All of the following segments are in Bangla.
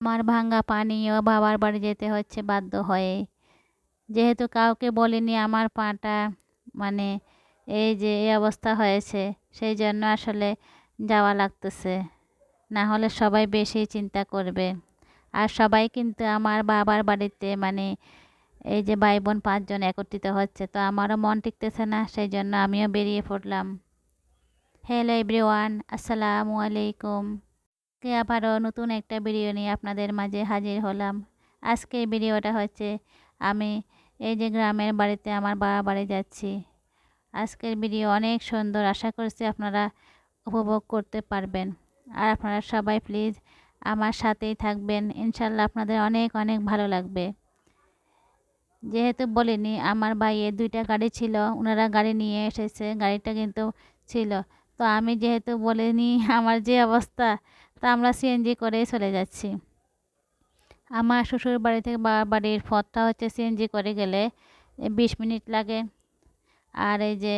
আমার ভাঙ্গা পানিও বাবার বাড়ি যেতে হচ্ছে বাধ্য হয়ে। যেহেতু কাউকে বলিনি আমার পাটা মানে এই যে এই অবস্থা হয়েছে, সেই জন্য আসলে যাওয়া লাগতেছে। না হলে সবাই বেশি চিন্তা করবে। আর সবাই কিন্তু আমার বাবার বাড়িতে মানে এই যে ভাই বোন পাঁচজন একত্রিত হচ্ছে, তো আমারও মন টিকতেছে না, সেই জন্য আমিও বেরিয়ে পড়লাম। হ্যালো এভরিওয়ান, আসসালামু আলাইকুম। কে আবারও নতুন একটা ভিডিও নিয়ে আপনাদের মাঝে হাজির হলাম। আজকে এই ভিডিওটা হচ্ছে, আমি এই যে গ্রামের বাড়িতে আমার বাবা বাড়ি যাচ্ছি। আজকের ভিডিও অনেক সুন্দর, আশা করছি আপনারা উপভোগ করতে পারবেন। আর আপনারা সবাই প্লিজ আমার সাথেই থাকবেন। ইনশাল্লাহ আপনাদের অনেক অনেক ভালো লাগবে। যেহেতু বলিনি, আমার ভাইয়ের দুইটা গাড়ি ছিল ওনারা গাড়ি নিয়ে এসেছে, গাড়িটা কিন্তু ছিল। তো আমি যেহেতু বলিনি, আমার যে অবস্থা তা আমরা সিএনজি করেই চলে যাচ্ছি। আমার শ্বশুর বাড়ি থেকে বাড়ির পথটা হচ্ছে সিএনজি করে গেলে বিশ মিনিট লাগে। আর এই যে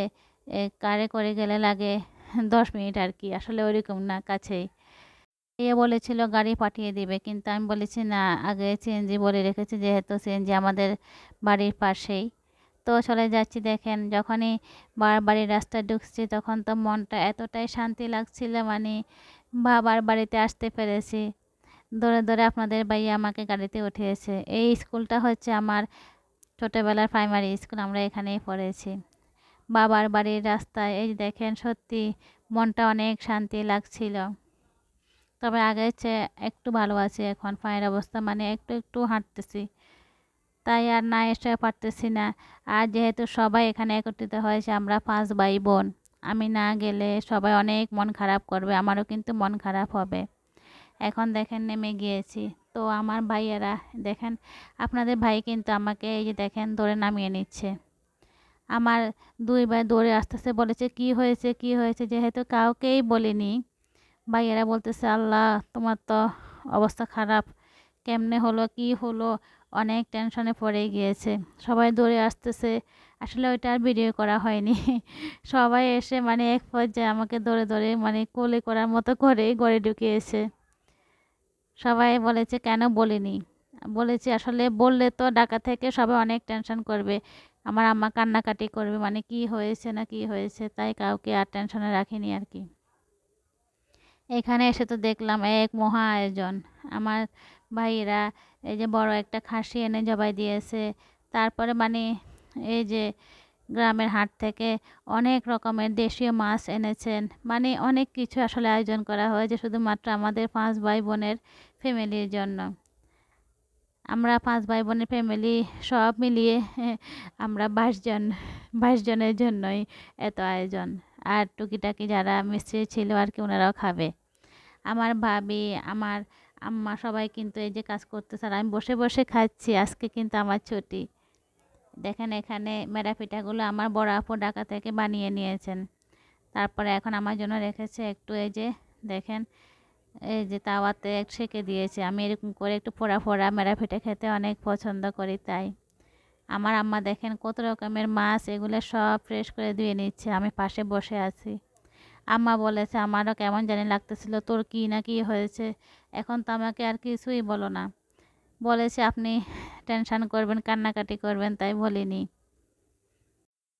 কারে করে গেলে লাগে দশ মিনিট আর কি, আসলে ওইরকম না, কাছেই। এ বলেছিল গাড়ি পাঠিয়ে দিবে, কিন্তু আমি বলেছি, না, আগে সিএনজি বলে রেখেছি, যেহেতু সিএনজি আমাদের বাড়ির পাশেই। তো চলে যাচ্ছি, দেখেন, যখনই বাড়ির রাস্তায় ঢুকছি, তখন তো মনটা এতটাই শান্তি লাগছিল মানে বাবার বাড়িতে আসতে পেরেছি। দৌড়ে দৌড়ে আপনাদের ভাইয়া আমাকে গাড়িতে উঠিয়েছে। এই স্কুলটা হচ্ছে আমার ছোটোবেলার প্রাইমারি স্কুল আমরা এখানেই পড়েছি। বাবার বাড়ির রাস্তায়, এই দেখেন, সত্যি মনটা অনেক শান্তি লাগছিল। তবে আগের চেয়ে একটু ভালো আছি এখন, পায়ের অবস্থা মানে একটু একটু হাঁটতেছি। তাই আর না এসে পারতেছি না। আর যেহেতু সবাই এখানে একত্রিত হয়েছে, আমরা পাঁচ ভাই বোন। আমি না গেলে সবাই অনেক মন খারাপ করবে, আমারও কিন্তু মন খারাপ হবে। এখন দেখেন নেমে গিয়েছি। তো আমার ভাইয়েরা, দেখেন, আপনাদের ভাই কিন্তু আমাকে এই যে দেখেন ধরে নামিয়ে নিচ্ছে। আমার দুই ভাই দৌড়ে আস্তে আস্তে বলেছে, কি হয়েছে? কি হয়েছে? যেহেতু কাউকেই বলিনি। ভাইয়েরা বলতেছে, আল্লাহ, তোমার তো অবস্থা খারাপ। কেমনে হলো? কি হলো? অনেক টেনশনে পড়ে গিয়েছে। সবাই দৌড়ে আসতেছে। আসলে ওইটা আর ভিডিও করা হয়নি। সবাই এসে মানে এক পর্যায়ে আমাকে দৌড়ে দৌড়ে মানে কোলে করার মতো করে গড়ে ঢুকিয়েছে। সবাই বলেছে, কেন বলিনি? বলেছি, আসলে বললে তো ডাকা থেকে সবাই অনেক টেনশন করবে। আমার আম্মা কান্নাকাটি করবে। মানে কি হয়েছে না কি হয়েছে? তাই কাউকে আর টেনশনে রাখিনি আর কি। এখানে এসে তো দেখলাম এক মহা আয়োজন। আমার ভাইয়েরা এই যে বড় একটা খাসি এনে জবাই দিয়েছে। তারপরে মানে এই যে গ্রামের হাট থেকে অনেক রকমের দেশীয় মাছ এনেছেন। মানে অনেক কিছু আসলে আয়োজন করা হয়েছে শুধুমাত্র আমাদের পাঁচ ভাই বোনের ফ্যামিলির জন্য। আমরা পাঁচ ভাই বোনের ফ্যামিলি সব মিলিয়ে আমরা বাইশ বাইশজনের জন্যই এত আয়োজন। আর টুকিটাকি যারা মিস্ত্রি ছিল আর কি, ওনারাও খাবে। আমার ভাবি, আমার আম্মা সবাই কিন্তু এই যে কাজ করতেছে আর আমি বসে বসে খাচ্ছি। আজকে কিন্তু আমার ছুটি। দেখেন এখানে মেরা পিঠাগুলো আমার বড় আপু ঢাকা থেকে বানিয়ে নিয়েছেন। তারপরে এখন আমার জন্য রেখেছে একটু এই যে দেখেন, এই যে তাওয়াতে সেঁকে দিয়েছে। আমি এরকম করে একটু ফোড়া ফোড়া মেরা খেতে অনেক পছন্দ করি তাই। আমার আম্মা দেখেন কত রকমের মাছ, এগুলো সব ফ্রেশ করে ধুয়ে নিচ্ছে। আমি পাশে বসে আছি। আম্মা বলেছে, আমারও কেমন জানি লাগতেছিল, তোর কী না কী হয়েছে? এখন তো আমাকে আর কিছুই বলো না। বলেছে, আপনি টেনশান করবেন, কান্নাকাটি করবেন, তাই বলিনি।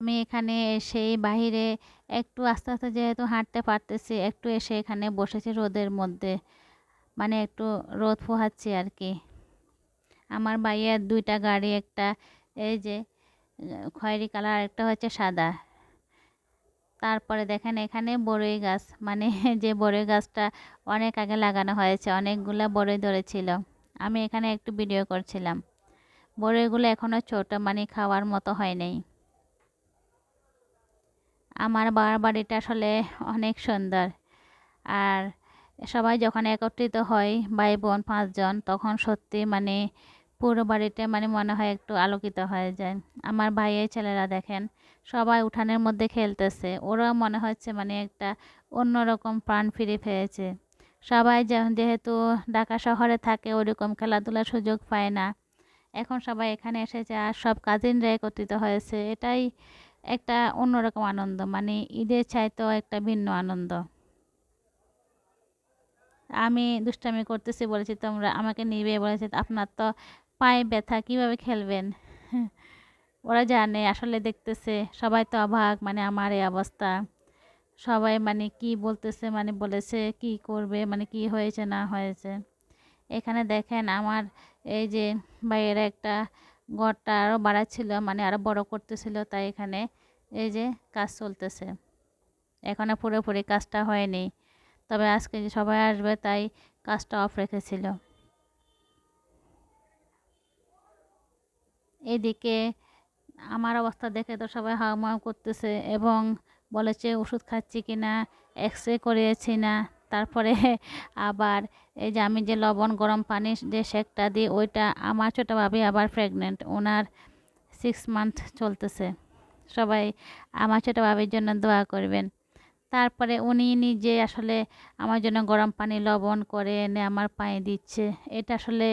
আমি এখানে এসেই বাহিরে একটু আস্তে আস্তে যেহেতু হাঁটতে পারতেছি, একটু এসে এখানে বসেছি রোদের মধ্যে মানে একটু রোদ পোহাচ্ছি আর কি। আমার বাইয়ের দুইটা গাড়ি, একটা এই যে খয়েরি কালার একটা হচ্ছে সাদা। তারপরে দেখেন এখানে বড়ই গাছ মানে যে বড়ই গাছটা অনেক আগে লাগানো হয়েছে, অনেকগুলো বড়ই ধরেছিল। আমি এখানে একটু ভিডিও করছিলাম। বড়ইগুলো এখনও ছোটো মানে খাওয়ার মতো হয় নাই। আমার বাবার বাড়িটা আসলে অনেক সুন্দর। আর সবাই যখন একত্রিত হয়, ভাই বোন পাঁচজন, তখন সত্যি মানে পুরো বাড়িটা মানে মনে হয় একটু আলোকিত হয়ে যায়। আমার ভাইয়ের ছেলেরা দেখেন সবাই উঠানের মধ্যে খেলতেছে। ওরাও মনে হচ্ছে মানে একটা অন্যরকম প্রাণ ফিরে পেয়েছে। সবাই যেহেতু ঢাকা শহরে থাকে, ওরকম খেলাধুলার সুযোগ পায় না। এখন সবাই এখানে এসেছে আর সব কাজিনরা একত্রিত হয়েছে। এটাই একটা অন্যরকম আনন্দ। মানে ঈদের চাইতেও একটা ভিন্ন আনন্দ। আমি দুষ্টামি করতেছি বলেছি, তোমরা আমাকে নিবে বলেছে, আপনার তো পায়ে ব্যথা, কীভাবে খেলবেন? ওরা জানে, আসলে দেখতেছে সবাই তো অবাক মানে আমার এই অবস্থা। সবাই মানে কি বলতেছে মানে বলেছে কি করবে মানে কি হয়েছে, না হয়েছে। এখানে দেখেন আমার এই যে বাইরে একটা ঘরটা আরও বাড়াচ্ছিল মানে আরও বড় করতেছিল, তাই এখানে এই যে কাজ চলতেছে। এখনও পুরোপুরি কাজটা হয়নি। তবে আজকে যে সবাই আসবে, তাই কাজটা অফ রেখেছিল। এদিকে আমার অবস্থা দেখে তো সবাই হাওমাও করতেছে এবং বলেছে, ওষুধ খাচ্ছি কি না এক্স রে করিয়েছি না। তারপরে আবার এই যে আমি যে লবণ, গরম পানি যে শেকটা দিই, ওইটা আমার ছোটো ভাবি আবার প্রেগনেন্ট ওনার সিক্স মান্থ চলতেছে। সবাই আমার ছোটো ভাবির জন্য দোয়া করবেন। তারপরে উনি নিজে আসলে আমার জন্য গরম পানি লবণ করে এনে আমার পায়ে দিচ্ছে। এটা আসলে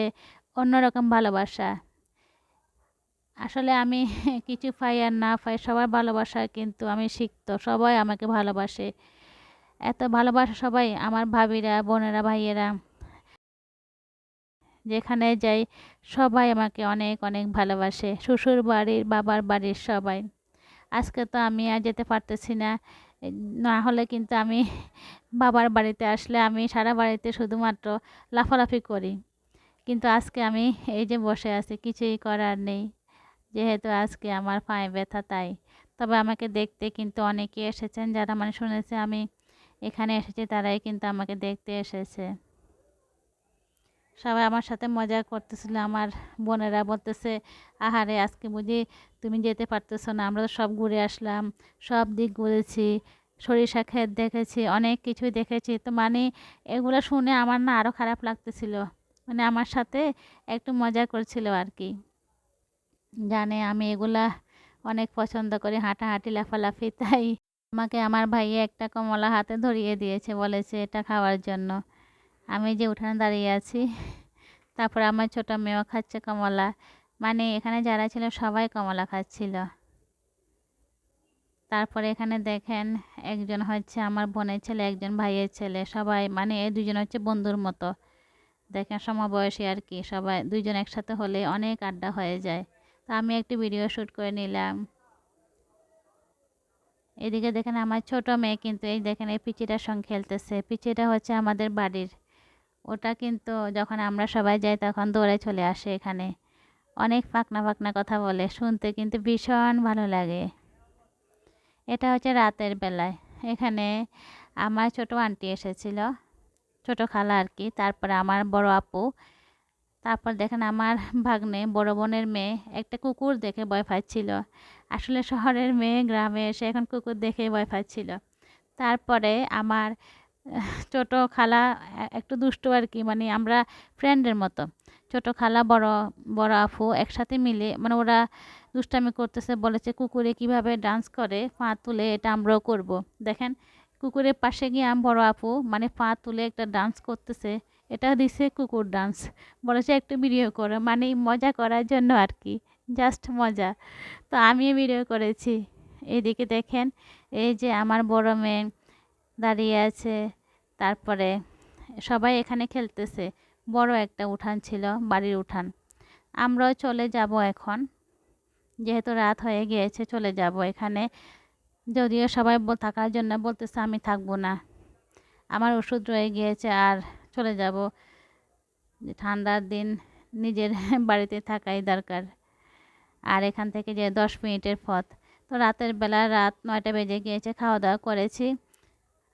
অন্যরকম ভালোবাসা। আসলে আমি কিছু পাই আর না পাই, সবার ভালোবাসা কিন্তু আমি শিখতো সবাই আমাকে ভালোবাসে। এত ভালোবাসা সবাই আমার ভাবিরা, বোনেরা, ভাইয়েরা। যেখানে যাই সবাই আমাকে অনেক অনেক ভালোবাসে, শ্বশুর বাড়ির, বাবার বাড়ির সবাই। আজকে তো আমি আর যেতে পারতেছি না না হলে কিন্তু আমি বাবার বাড়িতে আসলে আমি সারা বাড়িতে শুধুমাত্র লাফালাফি করি। কিন্তু আজকে আমি এই যে বসে আছি, কিছুই করার নেই। যেহেতু আজকে আমার পায়ে ব্যথা, তাই। তবে আমাকে দেখতে কিন্তু অনেকে এসেছেন যারা মানে শুনেছে আমি এখানে এসেছি, তারাই কিন্তু আমাকে দেখতে এসেছে। সবাই আমার সাথে মজা করতেছিল। আমার বোনেরা বলতেছে, আহারে, আজকে বুঝি তুমি যেতে পারতেছো না। আমরা তো সব ঘুরে আসলাম, সব দিক ঘুরেছি, সরিষা ক্ষেত দেখেছি, অনেক কিছুই দেখেছি। তো মানে এগুলো শুনে আমার না আরও খারাপ লাগতেছিল। মানে আমার সাথে একটু মজা করছিল আর কি। জানে আমি এগুলা অনেক পছন্দ করি, হাঁটাহাঁটি, লাফালাফি। তাই আমাকে আমার ভাইয়ে একটা কমলা হাতে ধরিয়ে দিয়েছে, বলেছে এটা খাওয়ার জন্য। আমি যে উঠানে দাঁড়িয়ে আছি, তারপর আমার ছোটো মেয়েও খাচ্ছে কমলা। মানে এখানে যারা ছিল সবাই কমলা খাচ্ছিল। তারপরে এখানে দেখেন একজন হচ্ছে আমার বোনের ছেলে, একজন ভাইয়ের ছেলে। সবাই মানে এই দুজন হচ্ছে বন্ধুর মতো। দেখেন সমবয়সী আর কি, সবাই দুইজন একসাথে হলে অনেক আড্ডা হয়ে যায়। তো আমি একটি ভিডিও শ্যুট করে নিলাম। এদিকে দেখেন আমার ছোট মেয়ে কিন্তু এই দেখেন এই পিচিটার সঙ্গে খেলতেছে। পিচিটা হচ্ছে আমাদের বাড়ির। ওটা কিন্তু যখন আমরা সবাই যাই তখন দৌড়ে চলে আসে এখানে। অনেক ফাঁকনা ফাঁকনা কথা বলে, শুনতে কিন্তু ভীষণ ভালো লাগে। এটা হচ্ছে রাতের বেলায়। এখানে আমার ছোট আন্টি এসেছিল, ছোট খালা আর কি। তারপরে আমার বড় আপু। তারপর দেখেন আমার ভাগ্নে বড় বোনের মেয়ে একটা কুকুর দেখে ভয় পাচ্ছিল। আসলে শহরের মেয়ে গ্রামে এসে এখন কুকুর দেখে ভয় পাচ্ছিল। তারপরে আমার ছোট খালা একটু দুষ্টু আর কি মানে আমরা ফ্রেন্ডের মতো। ছোট খালা, বড় বড় আফু একসাথে মিলে মানে ওরা দুষ্টামি করতেছে, বলেছে কুকুরে কীভাবে ডান্স করে, পা তুলে এটা আমরাও করব। দেখেন কুকুরের পাশে গিয়ে আম, বড় আপু মানে পা তুলে একটা ডান্স করতেছে। এটা দিছে কুকুর ডান্স বলেছে একটু ভিডিও করো মানে মজা করার জন্য আর কি জাস্ট মজা। তো আমিও ভিডিও করেছি। এইদিকে দেখেন, এই যে আমার বড় মেয়ে দাঁড়িয়ে আছে, তারপরে সবাই এখানে খেলতেছে। বড় একটা উঠান ছিল, বাড়ির উঠান। আমরাও চলে যাব এখন। যেহেতু রাত হয়ে গিয়েছে, চলে যাব এখানে। যদিও সবাই থাকার জন্য বলতেছে, আমি থাকব না। আমার ওষুধ রয়ে গিয়েছে, আর চলে যাব। ঠান্ডার দিন নিজের বাড়িতে থাকাই দরকার। আর এখান থেকে যে দশ মিনিটের পথ। তো রাতের বেলা রাত নয়টা বেজে গিয়েছে খাওয়া দাওয়া করেছি।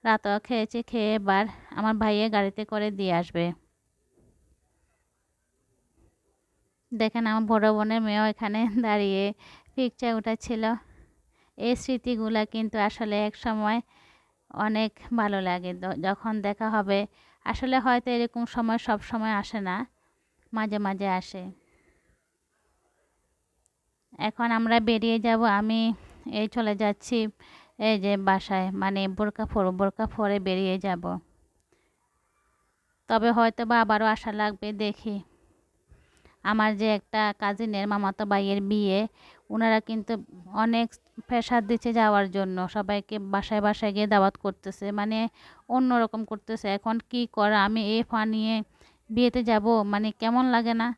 রাতও খেয়েছি, খেয়ে এবার আমার ভাইয়ে গাড়িতে করে দিয়ে আসবে। দেখেন আমার বড় বোনের মেয়েও এখানে দাঁড়িয়ে পিকচার উঠাচ্ছিল। এই স্মৃতিগুলো কিন্তু আসলে এক সময় অনেক ভালো লাগে। যখন দেখা হবে আসলে হয়তো এরকম সময় সব সময় আসে না, মাঝে মাঝে আসে। এখন আমরা বেরিয়ে যাব, আমি এই চলে যাচ্ছি, এই যে বাসায় মানে বোরকা ফোর বোরকা ফোরে বেরিয়ে যাব। তবে হয়তো বা আবারও আসা লাগবে, দেখি। আমার যে একটা কাজিনের মামাতো ভাইয়ের বিয়ে ওনারা কিন্তু অনেক প্রেশার দিচ্ছে যাওয়ার জন্য। সবাইকে বাসায় বাসায় গিয়ে দাওয়াত করতেছে। মানে অন্যরকম করতেছে। এখন কি করা? আমি এ ফা নিয়ে বিয়েতে যাব? মানে কেমন লাগে না?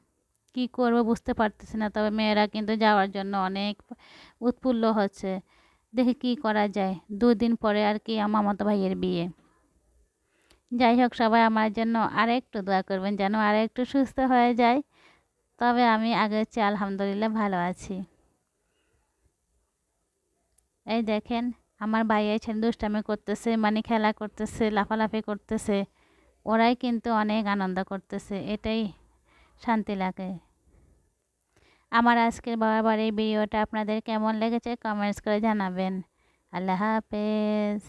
কি করব বুঝতে পারতেছি না। তবে মেয়েরা কিন্তু যাওয়ার জন্য অনেক উৎফুল্ল হচ্ছে। দেখি কি করা যায়। দুদিন পরে আর কি আমার মতো ভাইয়ের বিয়ে। যাই হোক, সবাই আমার জন্য আর একটু দোয়া করবেন যেন আর একটু সুস্থ হয়ে যায়। তবে আমি আগের চেয়ে আলহামদুলিল্লাহ ভালো আছি। এই দেখেন, আমার ভাইয়া ছেলে দুষ্টামি করতেছে মানে খেলা করতেছে, লাফালাফি করতেছে। ওরাই কিন্তু অনেক আনন্দ করতেছে, এটাই শান্তি লাগে। আমার আজকের বাবার এই ভিডিওটা আপনাদের কেমন লেগেছে কমেন্টস করে জানাবেন। আল্লাহ হাফেজ।